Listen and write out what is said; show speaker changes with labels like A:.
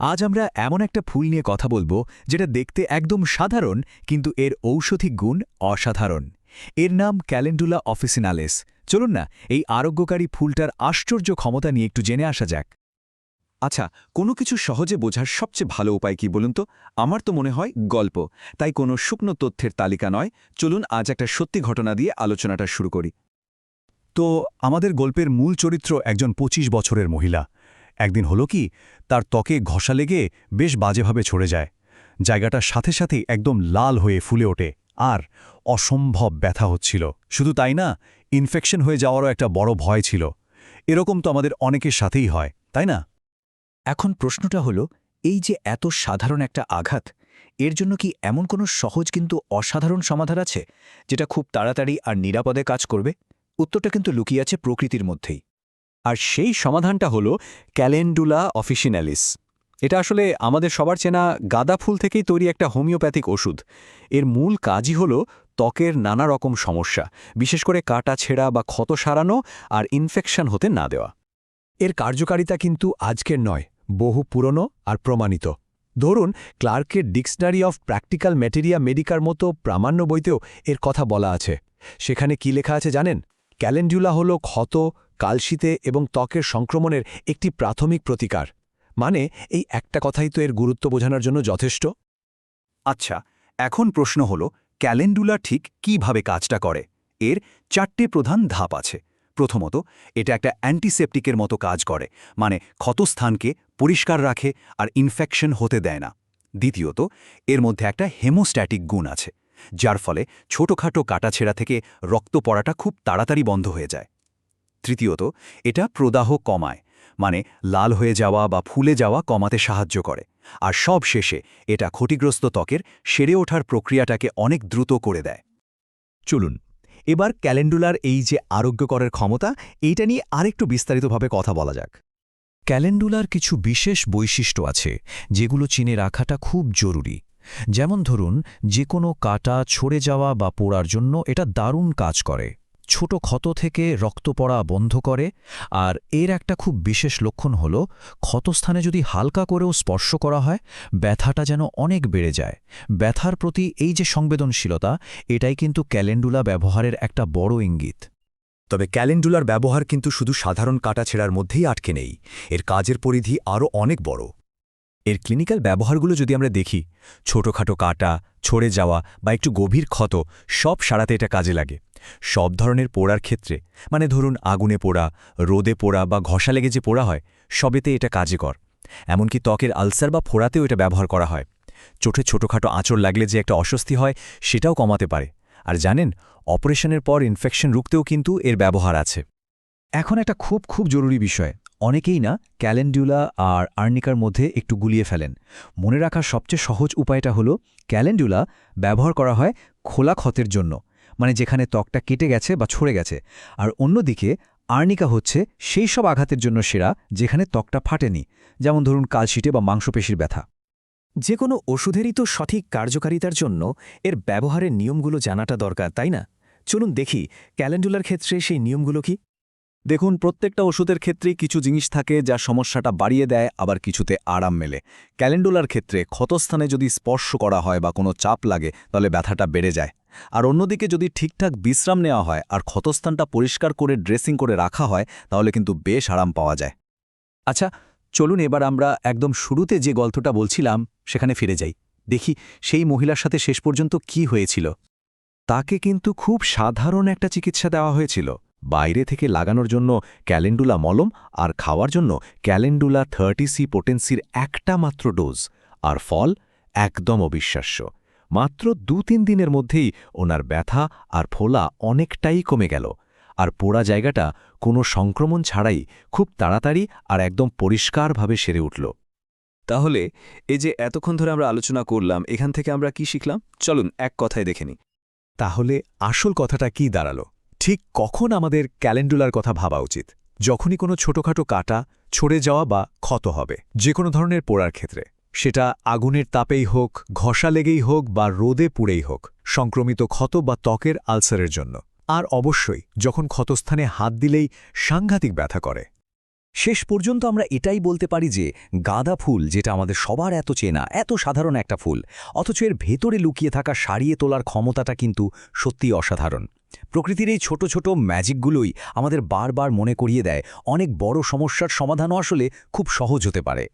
A: আজ আমরা এমন একটা ফুল নিয়ে কথা বলব যেটা দেখতে একদম সাধারণ, কিন্তু এর ঔষধি গুণ অসাধারণ। এর নাম ক্যালেন্ডুলা অফিসিনালেস। চলুন না, এই আরোগ্যকারী ফুলটার আশ্চর্য ক্ষমতা নিয়ে একটু জেনে আসা যাক।
B: আচ্ছা কোনো কিছু সহজে বোঝার সবচেয়ে ভালো উপায় কি বলুন তো? আমার তো মনে হয় গল্প। তাই কোনো শুকনো তথ্যের তালিকা নয়। চলুন আজ একটা সত্যি ঘটনা দিয়ে আলোচনাটা শুরু করি।
C: তো, আমাদের গল্পের মূল চরিত্র একজন ২৫ বছরের মহিলা। একদিন হলো কি, তার ত্বকে ঘষা লেগে বেশ বাজেভাবে ছড়ে যায়। জায়গাটার সাথে সাথেই একদম লাল হয়ে ফুলে ওঠে, আর অসম্ভব ব্যথা হচ্ছিল। শুধু তাই না ইনফেকশন হয়ে যাওয়ারও একটা বড় ভয় ছিল। এরকম তো আমাদের অনেকের সাথেই হয়, তাই না?
A: এখন প্রশ্নটা হলো, এই যে এত সাধারণ একটা আঘাত, এর জন্য কি এমন কোনো সহজ কিন্তু অসাধারণ সমাধান আছে, যেটা খুব তাড়াতাড়ি আর নিরাপদে কাজ করবে? উত্তরটা কিন্তু লুকিয়ে আছে প্রকৃতির মধ্যেই।
C: আর সেই সমাধানটা হলো ক্যালেন্ডুলা অফিসিনালিস। এটা আসলে আমাদের সবার চেনা গাঁদা ফুল থেকেই তৈরি একটা হোমিওপ্যাথিক ওষুধ। এর মূল কাজই হলো ত্বকের নানা রকম সমস্যা, বিশেষ করে কাটা ছেঁড়া বা ক্ষত সারানো আর ইনফেকশন হতে না দেওয়া। এর কার্যকারিতা কিন্তু আজকের নয়, বহু পুরনো আর প্রমাণিত। ধরুন, ক্লার্কের ডিকশনারি অফ প্র্যাকটিক্যাল ম্যাটেরিয়া মেডিকার মতো প্রামাণ্য বইতেও এর কথা বলা আছে। সেখানে কি লেখা আছে জানেন? ক্যালেন্ডুলা হল ক্ষত কালশিতে এবং ত্বকের সংক্রমণের একটি প্রাথমিক প্রতিকার। মানে এই একটা কথাই তো এর গুরুত্ব বোঝানোর জন্য যথেষ্ট?
B: আচ্ছা এখন প্রশ্ন হল, ক্যালেন্ডুলা ঠিক কীভাবে কাজটা করে? এর চারটে প্রধান ধাপ আছে। প্রথমত, এটা একটা অ্যান্টিসেপটিকের মতো কাজ করে মানে ক্ষতস্থানকে পরিষ্কার রাখে আর ইনফেকশন হতে দেয় না। দ্বিতীয়ত, এর মধ্যে একটা হেমোস্ট্যাটিক গুণ আছে, যার ফলে ছোটখাটো কাটাছেড়া থেকে রক্ত পড়াটা খুব তাড়াতাড়ি বন্ধ হয়ে যায়। তৃতীয়ত, এটা প্রদাহ কমায় মানে লাল হয়ে যাওয়া বা ফুলে যাওয়া কমাতে সাহায্য করে, আর সব শেষে এটা ক্ষতিগ্রস্ত ত্বকের সেরে ওঠার প্রক্রিয়াটাকে অনেক দ্রুত করে দেয়।
C: চলুন, এবার ক্যালেন্ডুলার এই যে আরোগ্যকরের ক্ষমতা, এইটা নিয়ে আরেকটু বিস্তারিতভাবে কথা বলা যাক।
A: ক্যালেন্ডুলার কিছু বিশেষ বৈশিষ্ট্য আছে, যেগুলো চিনে রাখাটা খুব জরুরি। যেমন ধরুন যে কোনো কাটা ছড়ে যাওয়া বা পোড়ার জন্য এটা দারুণ কাজ করে। ছোট ক্ষত থেকে রক্ত পড়া বন্ধ করে, আর এর একটা খুব বিশেষ লক্ষণ হল, ক্ষতস্থানে যদি হালকা করেও স্পর্শ করা হয়, ব্যথাটা যেন অনেক বেড়ে যায়। ব্যথার প্রতি এই যে সংবেদনশীলতা, এটাই কিন্তু ক্যালেন্ডুলা ব্যবহারের একটা বড় ইঙ্গিত।
C: তবে ক্যালেন্ডুলার ব্যবহার কিন্তু শুধু সাধারণ কাটাছেড়ার মধ্যেই আটকে নেই। এর কাজের পরিধি আরও অনেক বড়। এর ক্লিনিক্যাল ব্যবহারগুলো যদি আমরা দেখি, ছোটখাটো কাটা, ছড়ে যাওয়া বা একটু গভীর ক্ষত, সব সারাতে এটা কাজে লাগে। সব ধরনের পোড়ার ক্ষেত্রে মানে ধরুন আগুনে পোড়া, রোদে পোড়া বা ঘষা লেগে যে পোড়া হয়, সবেতে এটা কাজে কর। এমনকি ত্বকের আলসার বা ফোড়াতেও এটা ব্যবহার করা হয়। চোটে ছোটখাটো আঁচড় লাগলে যে একটা অস্বস্তি হয়, সেটাও কমাতে পারে। আর জানেন, অপারেশনের পর ইনফেকশন রুখতেও কিন্তু এর ব্যবহার আছে।
A: এখন একটা খুব খুব জরুরি বিষয় অনেকেই না ক্যালেন্ডুলা আর আর্নিকার মধ্যে একটু গুলিয়ে ফেলেন। মনে রাখার সবচেয়ে সহজ উপায়টা হলো, ক্যালেন্ডুলা ব্যবহার করা হয় খোলা ক্ষতের জন্য মানে যেখানে ত্বকটা কেটে গেছে বা ছড়ে গেছে। আর অন্যদিকে, আর্নিকা হচ্ছে সেই সব আঘাতের জন্য সেরা যেখানে ত্বকটা ফাটেনি, যেমন ধরুন কালশিটে বা মাংসপেশির ব্যথা। যে কোনো ওষুধেরই তো সঠিক কার্যকারিতার জন্য এর ব্যবহারের নিয়মগুলো জানাটা দরকার, তাই না? চলুন দেখি, ক্যালেন্ডুলার ক্ষেত্রে সেই নিয়মগুলো কি?
C: দেখুন, প্রত্যেকটা ওষুধের ক্ষেত্রেই কিছু জিনিস থাকে যা সমস্যাটা বাড়িয়ে দেয়, আবার কিছুতে আরাম মেলে। ক্যালেন্ডুলার ক্ষেত্রে ক্ষতস্থানে যদি স্পর্শ করা হয় বা কোনো চাপ লাগে, তাহলে ব্যথাটা বেড়ে যায়। আর অন্যদিকে যদি ঠিকঠাক বিশ্রাম নেওয়া হয় আর ক্ষতস্থানটা পরিষ্কার করে ড্রেসিং করে রাখা হয়, তাহলে কিন্তু বেশ আরাম পাওয়া যায়। আচ্ছা চলুন এবার আমরা একদম শুরুতে যে গল্পটা বলছিলাম, সেখানে ফিরে যাই। দেখি, সেই মহিলার সাথে শেষ পর্যন্ত কি হয়েছিল? তাকে কিন্তু খুব সাধারণ একটা চিকিৎসা দেওয়া হয়েছিল। বাইরে থেকে লাগানোর জন্য ক্যালেন্ডুলা মলম আর খাওয়ার জন্য ক্যালেন্ডুলা থার্টি সি পোটেন্সির একটা মাত্র ডোজ। আর ফল একদম অবিশ্বাস্য। মাত্র দু তিন দিনের মধ্যেই ওনার ব্যথা আর ফোলা অনেকটাই কমে গেল। আর পোড়া জায়গাটা কোনো সংক্রমণ ছাড়াই খুব তাড়াতাড়ি আর একদম পরিষ্কারভাবে সেরে উঠল।
B: তাহলে এ যে এতক্ষণ ধরে আমরা আলোচনা করলাম, এখান থেকে আমরা কি শিখলাম? চলুন এক কথায় দেখে
C: তাহলে আসল কথাটা কি দাঁড়াল? ঠিক কখন আমাদের ক্যালেন্ডুলার কথা ভাবা উচিত? যখনই কোনো ছোটখাটো কাটা ছড়ে যাওয়া বা ক্ষত হবে যে কোনো ধরনের পোড়ার ক্ষেত্রে। সেটা আগুনের তাপেই হোক, ঘষা লেগেই হোক বা রোদে পুড়েই হোক, সংক্রমিত ক্ষত বা ত্বকের আলসারের জন্য। আর অবশ্যই, যখন ক্ষতস্থানে হাত দিলেই সাংঘাতিক ব্যথা করে।
A: শেষ পর্যন্ত আমরা এটাই বলতে পারি যে, গাঁদা ফুল, যেটা আমাদের সবার এত চেনা, এত সাধারণ একটা ফুল, অথচ এর ভেতরে লুকিয়ে থাকা, সারিয়ে তোলার ক্ষমতাটা কিন্তু সত্যিই অসাধারণ। প্রকৃতির এই ছোট ছোট ম্যাজিকগুলোই আমাদের বারবার মনে করিয়ে দেয়, অনেক বড় সমস্যার সমাধানও আসলে খুব সহজ হতে পারে।